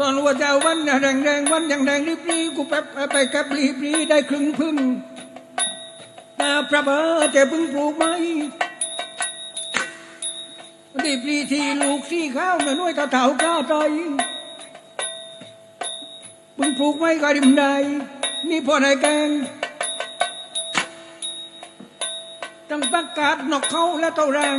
ตอนว่าเจ้าวันแดงแดงวันยังแดงรีบรีกูไปไปแกับรีบรีได้ครึ่งพึ่งตาพระเบอร์จะพึ่งปลูกไหมรีบรีที่ลูกที่ข้าวหน่วยตาเถากล้าใจพึ่งปลูกไม้ก็ริมได้นี่พอได้แกงตั้งประกาศนอกเขาและเต้าแรง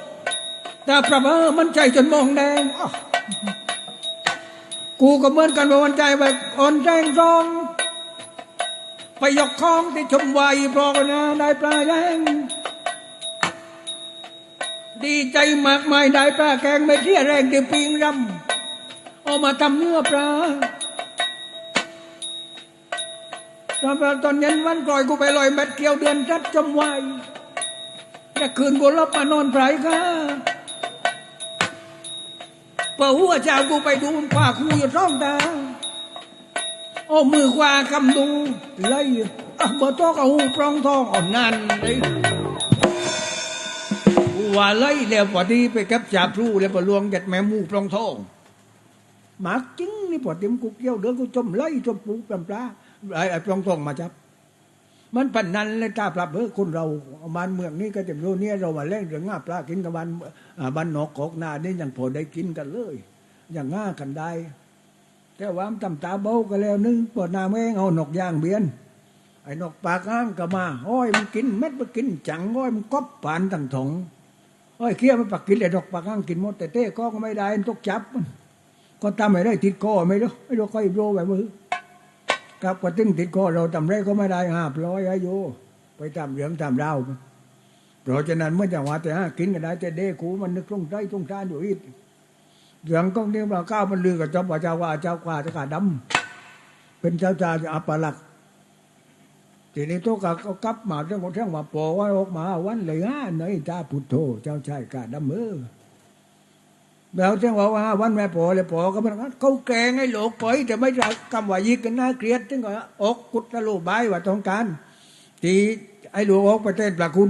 งรีบลึงลังมาแปลงเปลี่ยวได้แกงได้แรงออกมาพ้นในครกกับปูที่กูจับมาครั้งกูแก็บรีบได้พึงรีบลึงลังมาเยียบรังต่อโพรงแต่พระเบอมันใจจนมองแดงกูก็เหมือนกันว่าวันใจแบบอ่อนแรงร้องไปยกคองที่ชมวายพรอกนะได้ปลาแดงดีใจมากมายได้ปลาแกงไม่เที่ยแรงที่ปิงรำเอามาทำเนื้อปลาตอนตอนเย็นวันก่อยกูไปลอยเม็ดเกี่ยวเดือนรัดจมวายแต่คืนกูรับมานอนไพรค่ะ ป่าหัวเจ้ากูไปดูมันว่าคูอยู่ร่องตาโอ้มือขวากำดูไล่อะบ่ตอกเอาหูปรองทองอ่อนนั่นเลยว่าไล่แล้วพอดีไปกับจ่าพลูแล้วพอลวงจัดแม่มูปรองทองหมาจิ้งนี่พอเต็มกูเกี่ยวเดือกูจมไล่จมปูปลาปลาไอ้ไอ้ปรองทองมาจับ มันปันนั้นเลยตาปรับเออคนเราบ้านเมืองนี่ก็จะรู้เนี่ยเรามาเล่นเรื่องง่าปลากินกับบ้านบ้านนอกกอกนานี่ยังพอได้กินกันเลย อย่างง่ากันได้ แต่ว่ามันตำตาเบาก็แล้วนึงปวดนาเองเอานกย่างเบียน ไอ้นกปากอ้างก็มาห้อยมันกินเม็ดมันกินจังห้อยมันก๊อบปานตั้งถงห้อยเคี้ยวมันปักกินไอ้นกปากอ้างกินหมดแต่เต้ก็ไม่ได้มันตกจับมันก็ตามไม่ได้ติดคอไม่รู้ไม่รู้ค่อยโรแบบมือ ครับก็ตึงติดคอเราทำไรก็ไม่ได้ห้าร้อยอายุไปทำเหลืองทำดาวเพราะฉะนั้นเมื่อจังหวะแต่ห้ากินกันได้แต่เด็กกูมันนึกตรงใจตรงทานอยู่อีกเหลืองก็เนี่ยมาก้าวมันลือกับเจ้าป่าเจ้าว่าเจ้ากว่าจ้าขาดำเป็นเจ้าจ่าอัปลักษ์ทีนี้โตกับก็กลับมาเรื่องของเรื่องว่าปอว่าออกมาวันเลยฮะไหนจ้าพุทโธเจ้าชายกาดำเออ แล้วเจ้าบอกว่าวันแม่ปอเลยปอก็มันเขาแกงให้หลกปอยแต่ไม่รักคำว่ายิกกันน่าเกลียดจึงก็อกกุตะลูบายว่าต้องการที่ไอ้หลวงอกประเทศประคุณ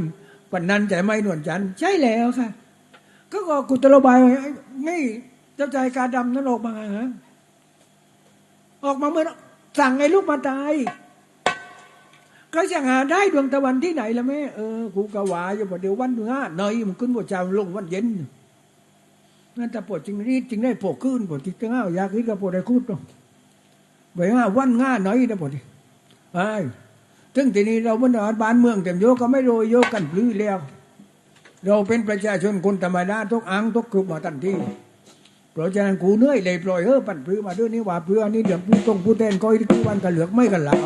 ปันนั้นแต่ไม่หนวลจันใช่แล้วค่ะ ก็ก็กุตะลูบายไอ้นี่เจ้าชายกาดำนั่นออกมาฮะออกมาเมื่อสั่งไอ้ลูกมาตายก็จะหาได้ดวงตะวันที่ไหนละแม่เออกูกะวาอยู่พอเดี๋ยววันเนื้อเนยมันขึ้นว่าเจ้าลงวันเย็น นั่นแต่ปวดจริงรีดจริงได้ปวดขึ้นปวดจริงง่าอยากรีดก็ปวดได้คูดตรงไปง่าวันง่าน่อยนะปวดไอ้ถึงทีนี้เราบนบ้านเมืองเต็มโยก็ไม่โรยโยกันปลื้อแล้ว เราเป็นประชาชนคนธรรมดาทุกอังทุกกลุ่มมาทันทีเพราะฉะนั้นกูเหนื่อยเลยปล่อยเออปั่นปลื้อมาด้วยนี่ว่าเพื่อนี่เดี๋ยวผู้ตรงผู้แทนก้อยที่วันกันเหลือกไม่กันเหลา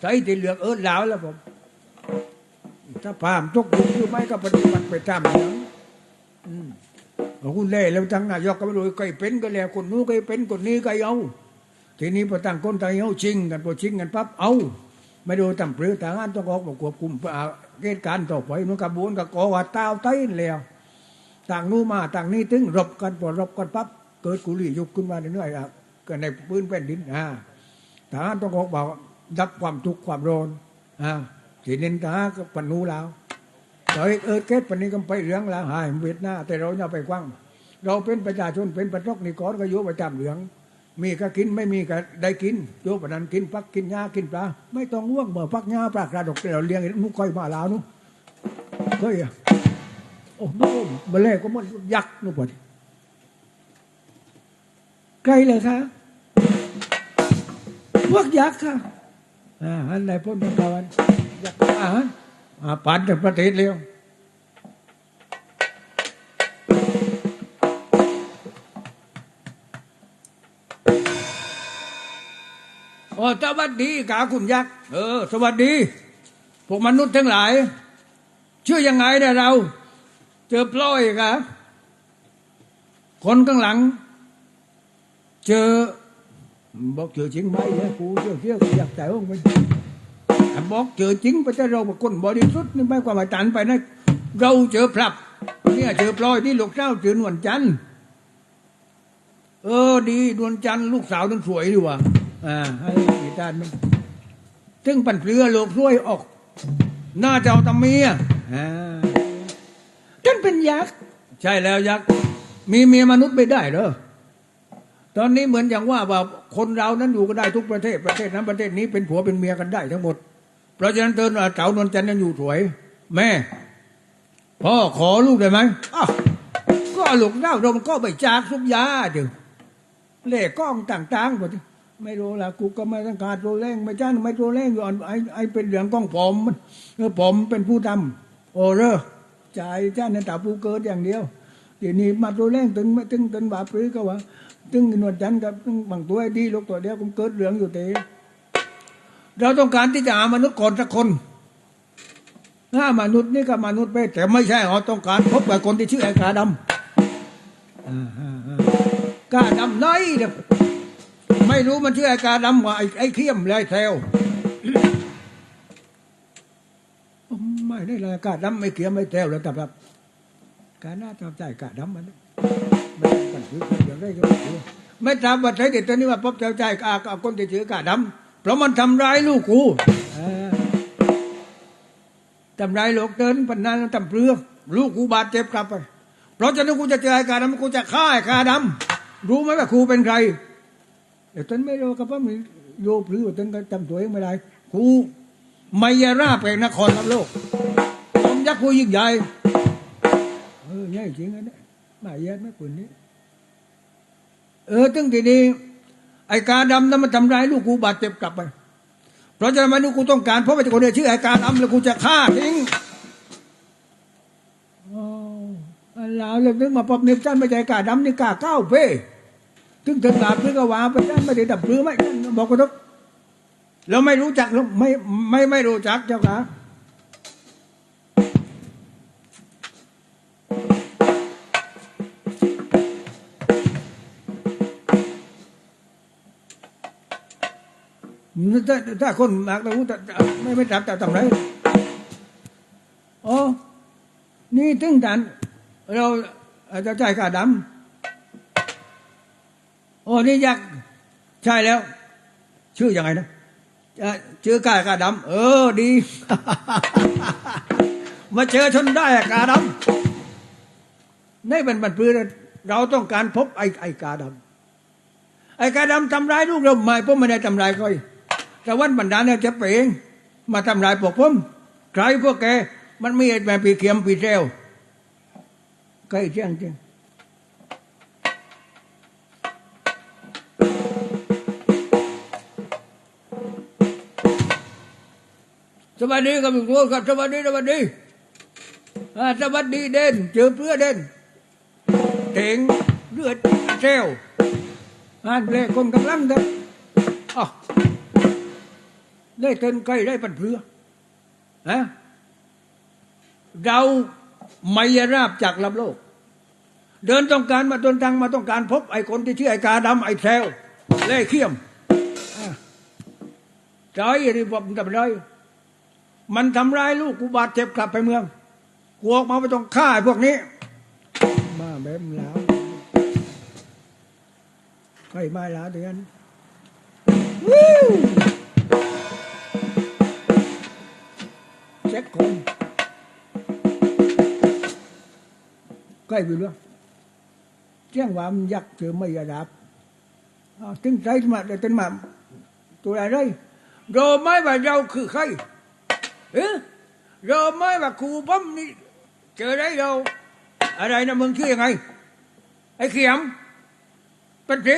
ใส่ที่เหลือกเออเหลาแล้วผมถ้าพามทุกกลุ่มคือไม่ก็ปฏิบัติไปตามอย่างอืม คุณเล่แล้วทั้งนายกก็ไม่รู้ใครเป็นก็แล้วคนนู้นก็เป็นคนนี้ก็เอาทีนี้พอตั้งคนไทยเอาชิงกันพอชิงกันปั๊บเอาไม่ดูตั้งเปลือกทางานต้องออกมาควบคุมเหตุการณ์ต่อไปมันกระบวนกับกอว่าต้าเต้แล้วต่างนู้นมาต่างนี้ตึงรบกันพอรบกันปั๊บเกิดกุลียุบขึ้นมาเรื่อยๆก็ในพื้นแผ่นดินอ่าทหารต้องออกบอกดับความทุกข์ความร้อนอ่าทีนี้ทหารก็ปนูแล้ว เฮ้ยเออเกตปนี้ก็ไปเรื่องแล้วหายเวียดหน้า แต่เราอย่าไปกว้าง เราเป็นประชาชนเป็นประทกนิกรก็โยไปตามเหลือง มีก็กินไม่มีก็ได้กินโยปนั้นกินพักกินหญ้ากินปลาไม่ต้องง่วงเมื่อพักหญ้าปลากระดกเราเลี้ยงนุกค่อยมาลาวนุเฮ้ยโอ้โหมาเล่ก็มันยักษ์นุปดใครเลยค่ะพวกยักษ์ค่ะอ่าอันไหนพ้นตะวันยักษ์อ่า อาปันจากประเทศเร็วโอ้สวัสดีกาคุณยักษ์เออ สวัสดีพวกมนุษย์ทั้งหลาย ชื่อยังไงเนี่ยเรา เจอพลอยครับคนข้างหลัง เจอบอกเจอจริงไหมเนี่ยกูเชื่อเชื่อกูอยากใจว่ามัน บอกเจอจริงไปแต่เราเป็นคนบริสุทธิ์นี่ไม่ความหมายตันไปนะเราเจอพลับเนี่ยเจอพลอยที่ลูกเจ้าเจอนวลจันทร์เออดีนวลจันทร์ลูกสาวนั้นสวยดีว่ะอ่าให้อีตานมันซึ่งปั่นเปลือโลกช่วยออกหน้าเจ้าตะเมียอ่าท่านเป็นยักษ์ใช่แล้วยักษ์มีเมียมนุษย์ไม่ได้เหรอตอนนี้เหมือนอย่างว่าว่าคนเรานั้นอยู่กันได้ทุกประเทศประเทศนั้นประเทศนี้เป็นผัวเป็นเมียกันได้ทั้งหมด เพราะฉะนั้นเตือนเจ้านวลจันทร์ยังอยู่สวย แม่ พ่อขอลูกได้ไหมก็ลูกเล่าเรามันก็ไปจากสุกยาเดี๋ยวเล่กล้องต่างๆหมดไม่รู้ละกูก็ไม่ต้องการตัวแรงไม่จ้าไม่ตัวแรงอยู่อ่อนไอ้ไอ้เป็นเหลืองกล้องผมเออผมเป็นผู้ทำโอ้เรอจ่ายจ้าในตาผู้เกิดอย่างเดียวเดี๋ยวนี้มาตัวแรงตึงไม่ตึงตึงบาปรือก็ว่าตึงนวดจันกับตึงบางตัวไอ้ดีลูกตัวเดียวก็เกิดเหลืองอยู่เตะ เราต้องการที่จะหามนุษย์ก่อนสักคนถ้ามนุษย์นี่ก็มนุษย์ไปแต่ไม่ใช่เราต้องการพบกับคนที่ชื่อไอ้กาดำอ่าอ่าอ่ากาดำไหนเด้อไม่รู้มันชื่อไอ้กาดำว่าไอ้ไอ้เขี้ยมไรแถวไม่ได้เลยกาดำไม่เขี้ยมไม่แถวแล้วแต่แบบกาหน้าทำใจกาดำมันไม่ปันถือคนอย่างไรก็ไม่ถือไม่ทราบว่าใช้เด็กตัวนี้ว่าพบเจ้าใจกาคนที่ชื่อกาดำ เพราะมันทำร้ายลูกกูทำร้ายลูกเดินปันนั้นทำเปลือกลูกกูบาดเจ็บกลับไปเพราะฉะนั้นกูจะเจอไอ้กาดำกูจะฆ่าไอ้กาดำรู้ไหมว่าครูเป็นใครเดี๋ยวตนไม่รู้กับว่ามีโยปหรือว่าตนก็จำตัวเองไม่ได้ครูมายาราเป็นนครรับโลกผมยักษ์ผู้ยิ่งใหญ่เออใหญ่จริงอันนี้มาเยอะไหมคนนี้เออตั้งทีนี้ ไอ้กาดำนั้นมันทำร้ายลูกกูบาดเจ็บกลับไปเพราะฉะนั้นวันนี้กูต้องการเพราะว่าคนเดียชื่อไอ้การอำแล้วกูจะฆ่าทิ้งอ๋อแล้วเลยนึกมาปอบนิบจันไม่ใจกาดำนี่ก้าเก้าเพ่ถึงถึงหลาบนึกว่าไปจันไม่ได้ดับปรือไม่บอกกันทุกแล้วไม่รู้จักแล้วไม่ไม่ไม่รู้จักเจ้าค่ะ ถ้าถ้าคนมากเราไม่ไม่จับแต่ทำไรอ๋อนี่ถึงดันเราจะจ่ายค่าดำโอ้นี่ยักใช่แล้ว ชื่ออยังไงนะชื่อกายกาดำเออดี มาเจอชนได้กาดำในเป็นบันปืนเราต้องการพบไอ้ไอ้กาดำไอ้กาดำทำร้ายลูกเราไม่เพราะไม่ได้ทำร้ายใค รแต่วันบรรดาเนี่ยจะเปงมาทำลายพวกผมใครพวกแก มันไมีแบบปีเขียมปีเซลใกล้เที่ยงจริงสวัสดีครับทุกคนครับสวัสดีสวัสดีสวัสดีเด่นเจอเพื่อเด่นเถงเลือดเซลงานเพลงคนกำลังครับอ๋อ ได้เต้นใกล้ได้ปันเพื่อฮะเราไม่ราบจากลำโลก เดินต้องการมาเดินทางมาต้องการพบไอ้คนที่ชื่อไอ้กาดำไอ้แซวเล่เขี้ยมใจรีบทำไรมันทำร้ายลูกกูบาดเจ็บกลับไปเมืองกูออกมาไม่ต้องฆ่าไอ้พวกนี้ มาแบบแล้วใครมาแล้วเดือนวิ วเจ็ดคนใกล้ไปเรื่องแจ้งว่ามันยักษ์เจอไม่ยาดับถึงใจมาแต่เป็นมาตัวอะไรรู้ไหมว่าเราคือใครเออรู้ไหมว่าครูป้อมนี่เจอได้เราอะไรนะมึงชื่อยังไง ไอ้เขียมเป็นสิ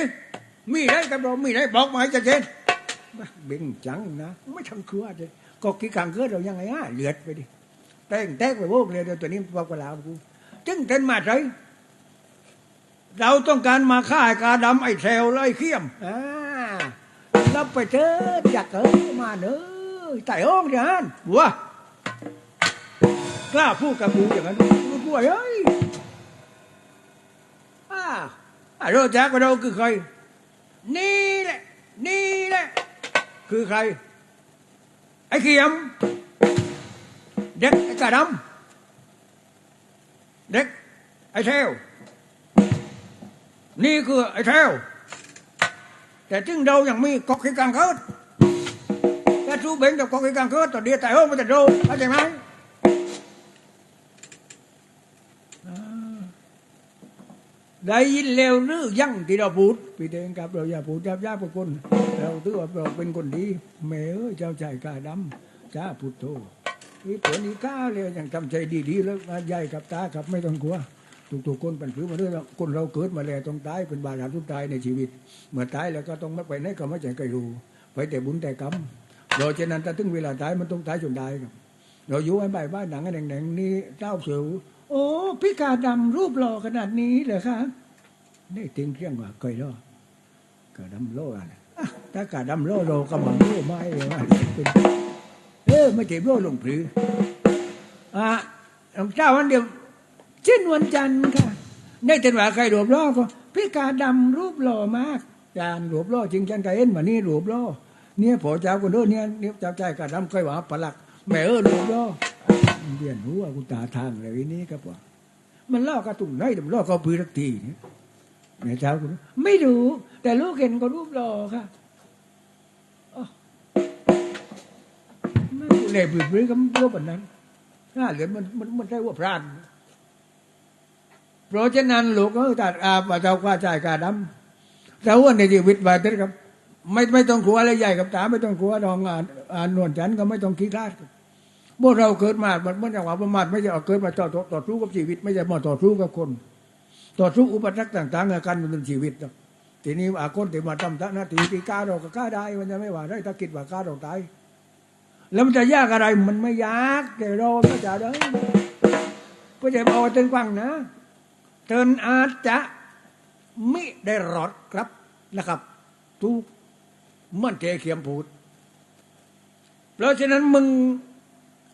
มีได้กับเรามีได้บอกมาให้ชัดเจนเบ่งจังนะ ไม่ทำครัวเลย ก็กี่กังเกิดเรายังไงอะเลือดไปดิแต่งแตกไปโวกเลยเดี๋ยวตัวนี้บอกกับเรากูจึงเต้นมาใช่เราต้องการมาฆ่าไอ้กาดำไอ้แถวไล่เขี้ยมอ่ารับไปเถอะอยากเออมาเนอะไต่ห้องอย่างนั้นบัวกล้าพูดกับกูอย่างนั้นกูกลัวเฮ้ยอ่าอ่าเราจักว่าเราคือใครนี่แหละ นี่แหละ คือใคร ไอ้เขียม เด็กไอ้กาดำเด็กไอ้เทวนี่คือไอ้เทวแต่ถึงเรายังมีกอกขี้กังเคิดถ้าทูเบงกับกอกขี้กังเคิดต่อเดียแต่ห้องมันจะโดนเข้าใจไหมได้ยินแล้วหรือยังที่เราพูดพี่เดงครับเราอย่าพูดยับยับกับคน เราถือว่าเราเป็นคนดีแม่เอ้ยเจ้าชายกาดำจ้าพุทโธนี่ตัวนี้กล้าเลยอยังทำใจดีๆแล้วใหญ่กับตาครับไม่ต้องกลัวทุกๆคนเป็นผือมาเรื่อยคนเราเกิดมาแล้วต้องตายเป็นบาดาลทุกตายในชีวิต เมื่อตายแล้วก็ต้องไม่ไปไหนก็ไม่ใจใครรู้ไปแต่บุญแต่กรรมโดยฉะนั้นถ้าถึงเวลาตายมันต้องตายจนได้ครับ เราอยู่ไอ้ใบบ้านหนังไอ้แดงๆนี่เจ้าเสือโอ้พี่กาดำรูปหล่อขนาดนี้เหรอคะนี่ติงเที่ยงว่าเคยล่อกาดำโล่อะไร อะถ้ากาดำโลโลกำลังโลไม้เลยว่าเป็นเออไม่เจ็บโลลงปรืออะหลวงเจ้าวันเดียวเช่นวันจันทร์ค่ะได้แต่ว่าใครรูปหล่อก็พี่กาดำรูปหล่อมากจานรูปหล่อจริงจันกาเอ็นมานี่รูปหล่อเนี่ยพอเจ้าคนเด้อเนี่ยเนี่ยเจ้าใจกาดำเคยว่าปลักแม่เออรูปหล่อเรียนรู้ว่ากูตาทางเลยนี่ครับว่ามันล่อกระตุ่มไหนมันล่อเขาปืนสักทีเนี่ยแม่เช้าคุณไม่รู้ แต่ลูกเห็นก็รูปหล่อค่ะ ไม่รู้เลยปืนปืนก็รูปแบบนั้นถ้าเหลือมันมันมันใช่ว่าพรานเพราะฉะนั้นหลูกก็ตัดอาบว่าเจ้าว่าใจกาดำแต่ว่าในชีวิตว่าเด็ดครับ ไม่ไม่ต้องกลัวอะไรใหญ่กับตาไม่ต้องกลัวดองอ่านอ่านนวลจันก็ไม่ต้องคิดคลาดพวกเราเกิดมามันมันอย่างว่าประมาทไม่ใช่เอาเกิดมาต่อต่อต่อสู้กับชีวิต ไม่ใช่มาต่อสู้กับคน ต่อสู้อุปสรรคต่างๆในการดำเนินชีวิตหรอทีนี้อาคนที่มาทำหน้าที่ที่กล้าเราก็กล้าได้ มันจะไม่ว่าได้ถ้าคิดว่ากล้าเราตาย แล้วมันจะยากอะไรมันไม่ยากแต่เราก็จะได้ก็จะบอกเตือนกว้างนะเตือนอาจจะไม่ได้รอดครับนะครับทุกเมื่อเกเขียมพูด เพราะฉะนั้นมึง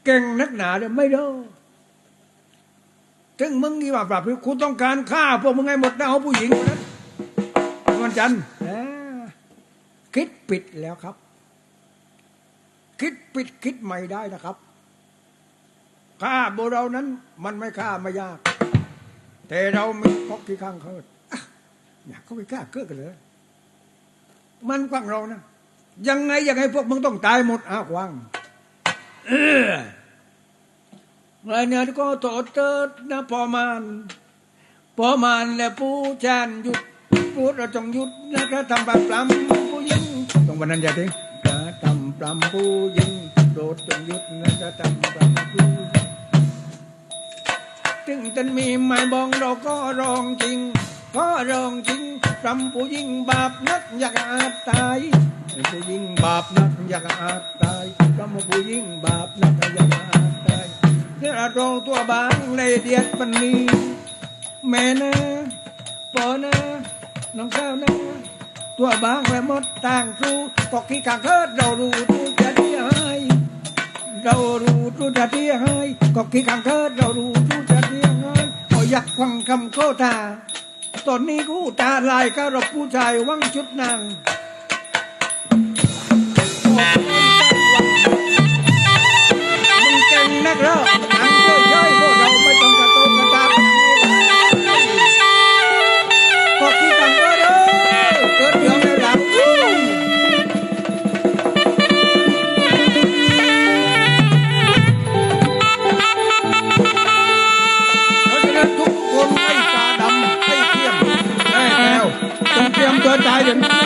เก่งนักหนาเนี่ยไม่ได้ถึงมึงนี่ว่าปรับคุณต้องการฆ่าพวกมึงให้หมดนะเอาผู้หญิงคนนั้นวันจันทร์คิดปิดแล้วครับ คิดปิดคิดใหม่ได้นะครับฆ่าโบเรานั้นมันไม่ฆ่าไม่ยาก แต่เรามีพกที่ข้างเขาอะอยากเขาไปฆ่าเกิดกันเลยมันกว้างเรานะยังไงยังไงพวกมึงต้องตายหมดอ้าวกว้างเออเมื่อเนี่ยก็โตเติดนะพอมานพอมานและผู้จานหยุดพูดเราต้องหยุดนะกระทำปรำปรำผู้หญิงต้องวันนั้นอย่าทิ้ง รำผู้หญิงโดดต้องหยุดนะกระทำรำผู้หญิงถึงจะมีไม้บองเราก็ร้องจริงก็ร้องจริงรำผู้หญิงบาปนักอยากอาจตายผู้หญิงบาปนักอยากอาจตายรำผู้หญิงบาปนักอยากอาจตายเนื้อตรงตัวบางเลยเดียดปันนี้แม่นะปอนะน้องสาวนะ ตัวบางและมดต่างรูกอกขี้กางเคิดเรารู้ทุกจะที่ให้เรารู้ทุกจะที่ให้กอกขี้กางเคิดเรารู้ทุกจะที่ให้โอ้ยักฟังคำโคตาตอนนี้กูตาลายก็รบผู้ชายวังชุดนางมึงเก่งนักเหรา